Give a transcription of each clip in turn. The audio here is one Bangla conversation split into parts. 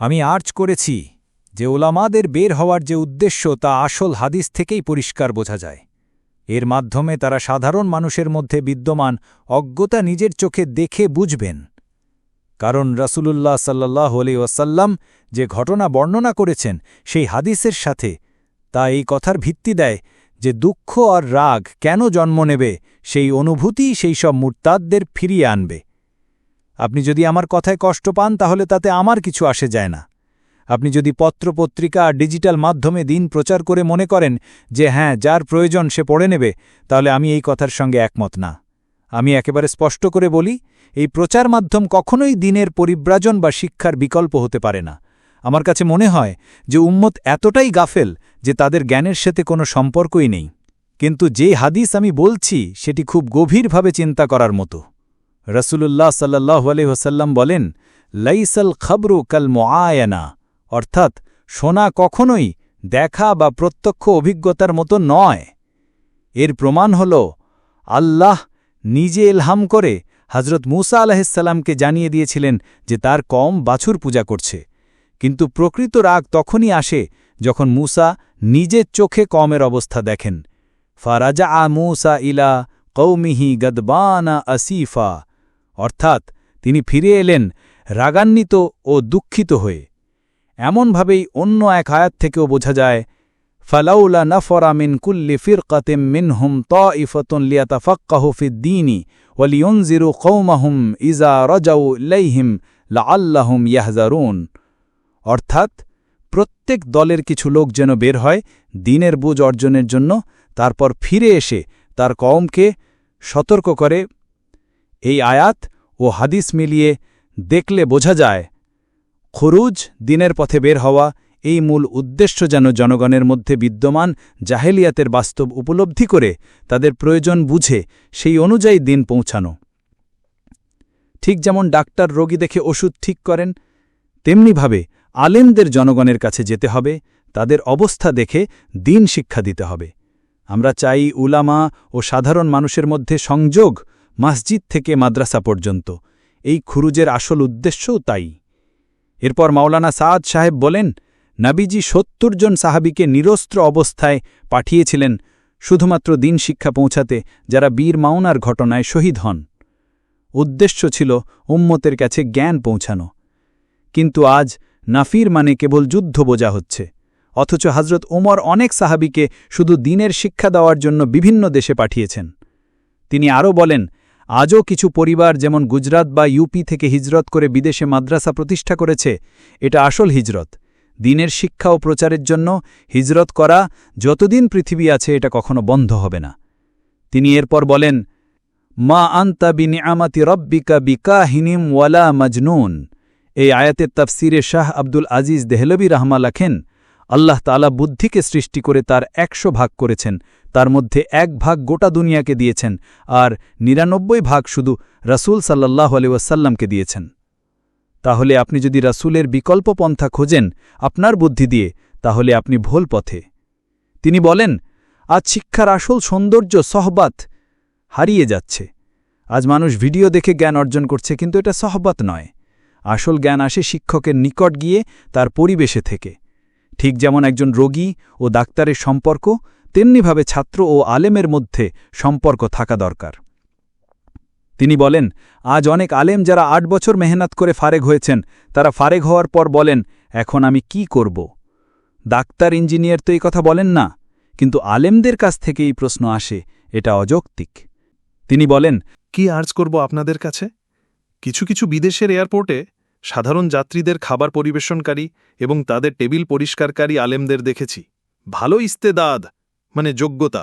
আমি আর্চ করেছি যে ওলামাদের বের হওয়ার যে উদ্দেশ্য তা আসল হাদিস থেকেই পরিষ্কার বোঝা যায়। এর মাধ্যমে তারা সাধারণ মানুষের মধ্যে বিদ্যমান অজ্ঞতা নিজের চোখে দেখে বুঝবেন। কারণ রাসূলুল্লাহ সাল্লাহ আলি ওয়াসাল্লাম যে ঘটনা বর্ণনা করেছেন সেই হাদিসের সাথে তা এই কথার ভিত্তি দেয় যে দুঃখ আর রাগ কেন জন্ম নেবে, সেই অনুভূতিই সেই সব মুরতাদদের ফিরিয়ে আনবে। আপনি যদি আমার কথায় কষ্ট পান, তাহলে তাতে আমার কিছু আসে যায় না। আপনি যদি পত্রপত্রিকা আর ডিজিটাল মাধ্যমে দিন প্রচার করে মনে করেন যে হ্যাঁ যার প্রয়োজন সে পড়ে নেবে, তাহলে আমি এই কথার সঙ্গে একমত না। আমি একেবারে স্পষ্ট করে বলি, এই প্রচার মাধ্যম কখনোই দিনের পরিব্রাজন বা শিক্ষার বিকল্প হতে পারে না। আমার কাছে মনে হয় যে, উম্মত এতটাই গাফেল যে, তাদের জ্ঞানের সাথে কোনো সম্পর্কই নেই। কিন্তু যে হাদিস আমি বলছি, সেটি খুব গভীরভাবে চিন্তা করার মতো। রসুলুল্লাহ সাল্লাহ আলহ্লাম বলেন, লাইসাল খবরু কাল মোয়ায়না অর্থাৎ শোনা কখনোই দেখা বা প্রত্যক্ষ অভিজ্ঞতার মতো নয়। এর প্রমাণ হল, আল্লাহ নিজে এলহাম করে হজরত মুসা আলাহিসাল্লামকে জানিয়ে দিয়েছিলেন যে তার কম বাছুর পূজা করছে। কিন্তু প্রকৃত রাগ তখনই আসে যখন মুসা নিজের চোখে কমের অবস্থা দেখেন। ফারাজা আ মুসা ইলা কৌমিহি গদবানা আসিফা। অর্থাৎ তিনি ফিরে এলেন রাগান্বিত ও দুঃখিত হয়ে। এমনভাবেই অন্য এক আয়াত থেকেও বোঝা যায়, ফালাউলা নফরা মিন কুল্লি ফিরকাতিম মিনহুম ত ইফতুন লিয়াতাফাক্কাহু ফিদ্দীনি ওয়ালিয়নজিরু কৌমাহুম ইজা রজাউ ইলাইহিম লাআল্লাহুম ইয়াহজারুন। অর্থাৎ প্রত্যেক দলের কিছু লোক যেন বের হয় দিনের বুঝ অর্জনের জন্য, তারপর ফিরে এসে তার কওমকে সতর্ক করে এই আয়াত ও হাদিস মিলিয়ে দেখলে বোঝা যায়, খরুজ দিনের পথে বের হওয়া এই মূল উদ্দেশ্য যেন জনগণের মধ্যে বিদ্যমান জাহেলিয়াতের বাস্তব উপলব্ধি করে তাদের প্রয়োজন বুঝে সেই অনুযায়ী দিন পৌঁছানো। ঠিক যেমন ডাক্তার রোগী দেখে ওষুধ ঠিক করেন, তেমনিভাবে আলেমদের জনগণের কাছে যেতে হবে, তাদের অবস্থা দেখে দিন শিক্ষা দিতে হবে। আমরা চাই উলামা ও সাধারণ মানুষের মধ্যে সংযোগ মসজিদ থেকে মাদ্রাসা পর্যন্ত। এই খুরুজের আসল উদ্দেশ্যও তাই। এরপর মাওলানা সাদ সাহেব বলেন, নাবিজি সত্তর জন সাহাবিকে নিরস্ত্র অবস্থায় পাঠিয়েছিলেন, শুধুমাত্র দিন শিক্ষা পৌঁছাতে যারা বীর মাওনার ঘটনায় শহীদ হন। উদ্দেশ্য ছিল উম্মতের কাছে জ্ঞান পৌঁছানো। কিন্তু আজ নাফির মানে কেবল যুদ্ধ বোঝা হচ্ছে। অথচ হজরত ওমর অনেক সাহাবিকে শুধু দিনের শিক্ষা দেওয়ার জন্য বিভিন্ন দেশে পাঠিয়েছেন। তিনি আরও বলেন আজও কিছু পরিবার যেমন গুজরাত বা ইউপি থেকে হিজরত করে বিদেশে মাদ্রাসা প্রতিষ্ঠা করেছে, এটা আসল হিজরত। দিনের শিক্ষা ও প্রচারের জন্য হিজরত করা যতদিন পৃথিবী আছে, এটা কখনো বন্ধ হবে না। তিনি এরপর বলেন, মা আন্তা বিনিয়ামাতি রব্বিকা বিকাহিনিম ওয়ালা মজনুন। এই আয়াতের তাফসিরে শাহ আব্দুল আজিজ দেহলবী রাহমা লেখেন, আল্লাহ তালা বুদ্ধিকে সৃষ্টি করে তার একশো ভাগ করেছেন। তার মধ্যে এক ভাগ গোটা দুনিয়াকে দিয়েছেন আর নিরানব্বই ভাগ শুধু রাসুল সাল্লাহ আলিউসাল্লামকে দিয়েছেন। তাহলে আপনি যদি রাসুলের বিকল্প পন্থা খোঁজেন আপনার বুদ্ধি দিয়ে, তাহলে আপনি ভোল পথে। তিনি বলেন, আজ শিক্ষার আসল সৌন্দর্য সহবাত হারিয়ে যাচ্ছে। আজ মানুষ ভিডিও দেখে জ্ঞান অর্জন করছে, কিন্তু এটা সহবাত নয়। আসল জ্ঞান আসে শিক্ষকের নিকট গিয়ে তার পরিবেশে থেকে। ঠিক যেমন একজন রোগী ও ডাক্তারের সম্পর্ক তেমনিভাবে ছাত্র ও আলেমের মধ্যে সম্পর্ক থাকা দরকার। তিনি বলেন, আজ অনেক আলেম যারা আট বছর মেহনত করে ফারেগ হয়েছেন, তারা ফারেগ হওয়ার পর বলেন, এখন আমি কি করব ডাক্তার, ইঞ্জিনিয়ার তো এই কথা বলেন না, কিন্তু আলেমদের কাছ থেকে এই প্রশ্ন আসে, এটা অযৌক্তিক। তিনি বলেন, কি আর্জ করব আপনাদের কাছে? কিছু কিছু বিদেশের এয়ারপোর্টে সাধারণ যাত্রীদের খাবার পরিবেশনকারী এবং তাদের টেবিল পরিষ্কারকারী আলেমদের দেখেছি। ভালো ইস্তেদাদ মানে যোগ্যতা।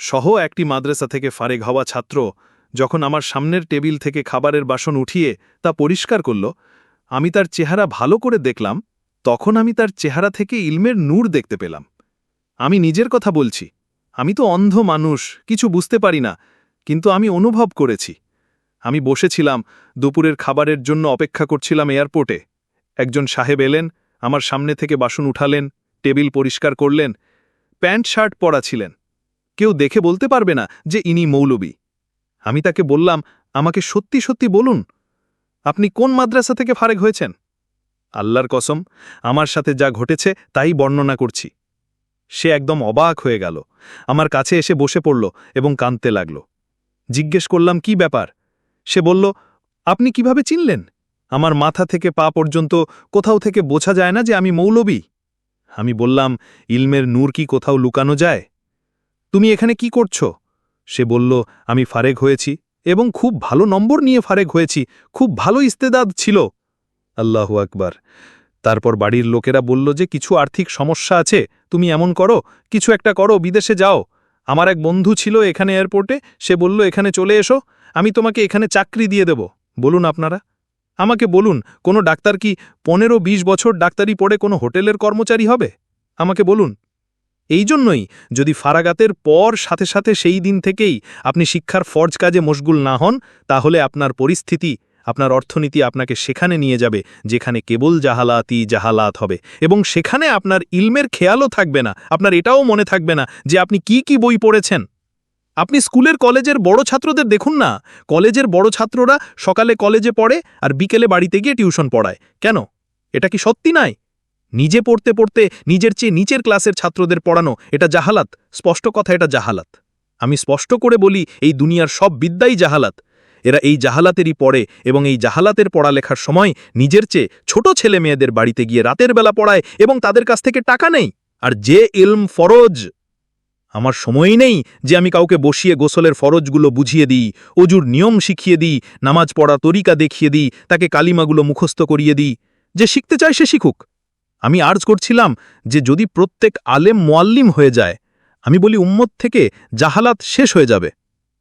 সহ একটি মাদ্রাসা থেকে ফারেগ হওয়া ছাত্র যখন আমার সামনের টেবিল থেকে খাবারের বাসন উঠিয়ে তা পরিষ্কার করল, আমি তার চেহারা ভালো করে দেখলাম, তখন আমি তার চেহারা থেকে ইলমের নূর দেখতে পেলাম। আমি নিজের কথা বলছি, আমি তো অন্ধ মানুষ, কিছু বুঝতে পারি না, কিন্তু আমি অনুভব করেছি। আমি বসেছিলাম, দুপুরের খাবারের জন্য অপেক্ষা করছিলাম এয়ারপোর্টে। একজন সাহেব এলেন, আমার সামনে থেকে বাসন উঠালেন, টেবিল পরিষ্কার করলেন প্যান্ট শার্ট পরা ছিলেন। কেউ দেখে বলতে পারবে না যে ইনি মৌলবী। আমি তাকে বললাম, আমাকে সত্যি সত্যি বলুন, আপনি কোন মাদ্রাসা থেকে ফারেক হয়েছেন? আল্লাহর কসম, আমার সাথে যা ঘটেছে তাই বর্ণনা করছি। সে একদম অবাক হয়ে গেল, আমার কাছে এসে বসে পড়ল এবং কাঁদতে লাগল। জিজ্ঞেস করলাম, কি ব্যাপার? সে বলল, আপনি কীভাবে চিনলেন? আমার মাথা থেকে পা পর্যন্ত কোথাও থেকে বোঝা যায় না যে আমি মৌলবী। আমি বললাম, ইলমের নূর কি কোথাও লুকানো যায়? তুমি এখানে কি করছ? সে বলল, আমি ফারেক হয়েছি এবং খুব ভালো নম্বর নিয়ে ফারেক হয়েছি, খুব ভালো ইস্তেদাদ ছিল। আল্লাহ আকবার। তারপর বাড়ির লোকেরা বলল, যে কিছু আর্থিক সমস্যা আছে, তুমি এমন করো, কিছু একটা করো, বিদেশে যাও। আমার এক বন্ধু ছিল এখানে এয়ারপোর্টে, সে বলল, এখানে চলে এসো, আমি তোমাকে এখানে চাকরি দিয়ে দেব। বলুন আপনারা। আমাকে বলুন, কোনো ডাক্তার কি পনেরো ২০ বছর ডাক্তারি পড়ে কোনো হোটেলের কর্মচারী হবে? আমাকে বলুন। এই জন্যই যদি ফারাগাতের পর সাথে সাথে সেই দিন থেকেই আপনি শিক্ষার ফর্জ কাজে মশগুল না হন, তাহলে আপনার পরিস্থিতি, আপনার অর্থনীতি আপনাকে সেখানে নিয়ে যাবে, যেখানে কেবল জাহালাতই জাহালাত হবে। এবং সেখানে আপনার ইলমের খেয়ালও থাকবে না, আপনার এটাও মনে থাকবে না যে আপনি কি কি বই পড়েছেন। আপনি স্কুলের কলেজের বড় ছাত্রদের দেখুন না। কলেজের বড় ছাত্ররা সকালে কলেজে পড়ে আর বিকেলে বাড়িতে গিয়ে টিউশন পড়ায়। কেন? এটা কি সত্যি নাই? নিজে পড়তে পড়তে নিজের চেয়ে নিচের ক্লাসের ছাত্রদের পড়ানো এটা জাহালাত? স্পষ্ট কথা এটা জাহালাত। আমি স্পষ্ট করে বলি, এই দুনিয়ার সব বিদ্যাই জাহালাত। এরা এই জাহালাতেরই পড়ে এবং এই জাহালাতের পড়ালেখার সময় নিজের চেয়ে ছোট ছেলে মেয়েদের বাড়িতে গিয়ে রাতের বেলা পড়ায় এবং তাদের কাছ থেকে টাকা নেই। আর যে ইলম ফরজ আমার সময়ই নেই যে আমি কাউকে বসিয়ে গোসলের ফরজগুলো বুঝিয়ে দিই, অজুর নিয়ম শিখিয়ে দিই, নামাজ পড়া তরিকা দেখিয়ে দিই, তাকে কালিমাগুলো মুখস্থ করিয়ে দিই। যে শিখতে চায় সে শিখুক। আমি আর্জ করছিলাম যে যদি প্রত্যেক আলেম মোয়াল্লিম হয়ে যায়, আমি বলি উম্মত থেকে জাহালাত শেষ হয়ে যাবে।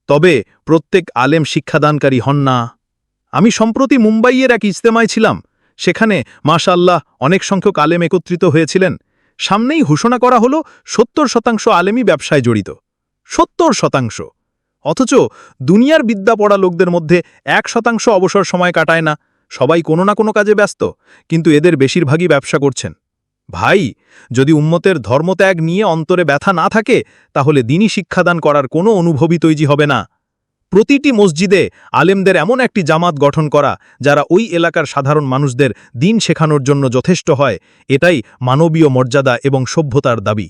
তবে প্রত্যেক আলেম শিক্ষাদানকারী হন না। আমি সম্প্রতি মুম্বাইয়ের এক ইজতেমায় ছিলাম। সেখানে মাশাল্লাহ অনেক সংখ্যক আলেম একত্রিত হয়েছিলেন। সামনেই ঘোষণা করা হলো, সত্তর শতাংশ আলেমই ব্যবসায় জড়িত। সত্তর শতাংশ। অথচ দুনিয়ার বিদ্যা পড়া লোকদের মধ্যে এক শতাংশ অবসর সময় কাটায় না। সবাই কোনো না কোনো কাজে ব্যস্ত, কিন্তু এদের বেশিরভাগই ব্যবসা করছেন। ভাই, যদি উম্মতের ধর্মত্যাগ নিয়ে অন্তরে ব্যথা না থাকে, তাহলে দিনই শিক্ষাদান করার কোনো অনুভবই তৈরি হবে না। প্রতিটি মসজিদে আলেমদের এমন একটি জামাত গঠন করা, যারা ওই এলাকার সাধারণ মানুষদের দিন শেখানোর জন্য যথেষ্ট হয়, এটাই মানবীয় মর্যাদা এবং সভ্যতার দাবি।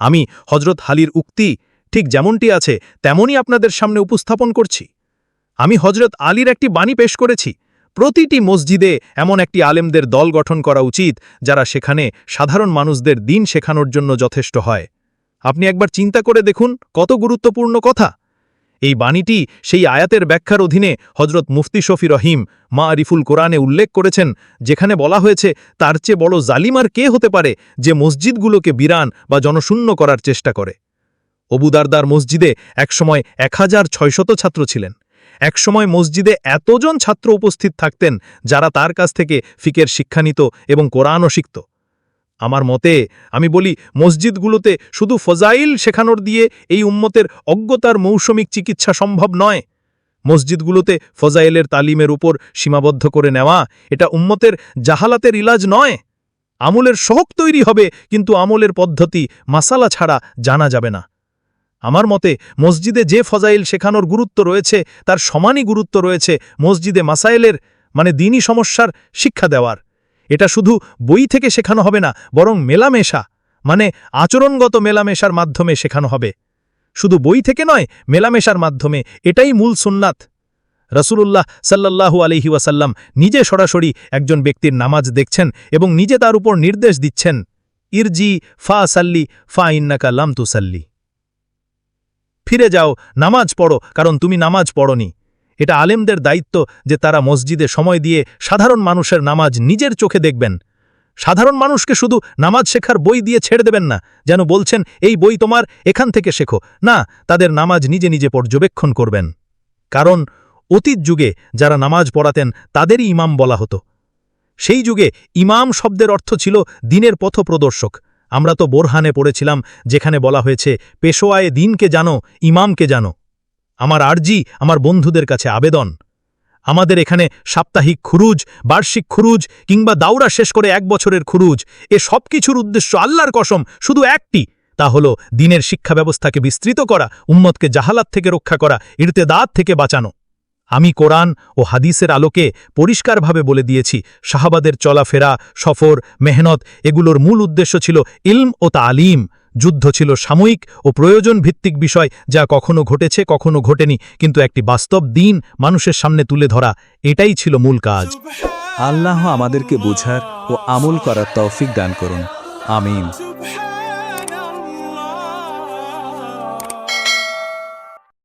আমি হজরত হালির উক্তি ঠিক যেমনটি আছে, তেমনই আপনাদের সামনে উপস্থাপন করছি। আমি হজরত আলীর একটি বাণী পেশ করেছি, প্রতিটি মসজিদে এমন একটি আলেমদের দল গঠন করা উচিত, যারা সেখানে সাধারণ মানুষদের দিন শেখানোর জন্য যথেষ্ট হয়। আপনি একবার চিন্তা করে দেখুন, কত গুরুত্বপূর্ণ কথা। এই বাণীটি সেই আয়াতের ব্যাখ্যার অধীনে হজরত মুফতি শফি রহিম মা আরিফুল কোরআনে উল্লেখ করেছেন, যেখানে বলা হয়েছে, তার চেয়ে বড় জালিমার কে হতে পারে যে মসজিদগুলোকে বিরান বা জনশূন্য করার চেষ্টা করে? অবুদারদার মসজিদে একসময় এক হাজার ছয়শত ছাত্র ছিলেন। একসময় মসজিদে এতজন ছাত্র উপস্থিত থাকতেন যারা তার কাছ থেকে ফিকের শিক্ষা নিত এবং কোরআনও শিখত। আমার মতে, আমি বলি, মসজিদগুলোতে শুধু ফজাইল শেখানোর দিয়ে এই উম্মতের অজ্ঞতার মৌসুমিক চিকিৎসা সম্ভব নয়। মসজিদগুলোতে ফজাইলের তালিমের উপর সীমাবদ্ধ করে নেওয়া, এটা উম্মতের জাহালাতের ইলাজ নয়। আমলের শহক তৈরি হবে, কিন্তু আমলের পদ্ধতি, মাসালা ছাড়া জানা যাবে না। আমার মতে, মসজিদে যে ফজাইল শেখানোর গুরুত্ব রয়েছে, তার সমানই গুরুত্ব রয়েছে মসজিদে মাসাইলের মানে দিনই সমস্যার শিক্ষা দেওয়ার। এটা শুধু বই থেকে শেখানো হবে না, বরং মেলামেশা মানে আচরণগত মেলামেশার মাধ্যমে শেখানো হবে। শুধু বই থেকে নয়, মেলামেশার মাধ্যমে, এটাই মূল সুন্নাত। রসুলুল্লাহ সাল্লাল্লাহু আলহি ওয়াসাল্লাম নিজে সরাসরি একজন ব্যক্তির নামাজ দেখছেন এবং নিজে তার উপর নির্দেশ দিচ্ছেন, ইরজি ফা সাল্লি, ফা ইন্নাকা লাম ফিরে যাও, নামাজ পড়ো, কারণ তুমি নামাজ পড়নি। এটা আলেমদের দায়িত্ব যে তারা মসজিদে সময় দিয়ে সাধারণ মানুষের নামাজ নিজের চোখে দেখবেন। সাধারণ মানুষকে শুধু নামাজ শেখার বই দিয়ে ছেড়ে দেবেন না, যেন বলছেন, এই বই তোমার, এখান থেকে শেখো। না, তাদের নামাজ নিজে নিজে পর্যবেক্ষণ করবেন। কারণ, অতীত যুগে যারা নামাজ পড়াতেন, তাদেরই ইমাম বলা হতো। সেই যুগে ইমাম শব্দের অর্থ ছিল দিনের পথপ্রদর্শক আমরা তো বোরহানে পড়েছিলাম, যেখানে বলা হয়েছে, পেশোয়ায়ে দিনকে জানো, ইমামকে জানো। আমার আর্জি আমার বন্ধুদের কাছে আবেদন। আমাদের এখানে সাপ্তাহিক খুরুজ, বার্ষিক খুরুজ কিংবা দাউরা শেষ করে এক বছরের খুরুজ, এ সব কিছুর উদ্দেশ্য আল্লাহর কসম, শুধু একটি, তা হল দিনের শিক্ষা ব্যবস্থাকে বিস্তৃত করা, উম্মতকে জাহালাত থেকে রক্ষা করা ইরতেদাত থেকে বাঁচানো। আমি কোরআন ও হাদিসের আলোকে পরিষ্কারভাবে বলে দিয়েছি শাহাবাদের চলাফেরা, সফর, মেহনত, এগুলোর মূল উদ্দেশ্য ছিল ইলম ও তালিম। যুদ্ধ ছিল সাময়িক ও প্রয়োজন ভিত্তিক বিষয় যা কখনো ঘটেছে, কখনো ঘটেনি, কিন্তু একটি বাস্তব দিন মানুষের সামনে তুলে ধরা, এটাই ছিল মূল কাজ। আল্লাহ আমাদেরকে বোঝার ও আমল করার তৌফিক দান করুন। আমিন।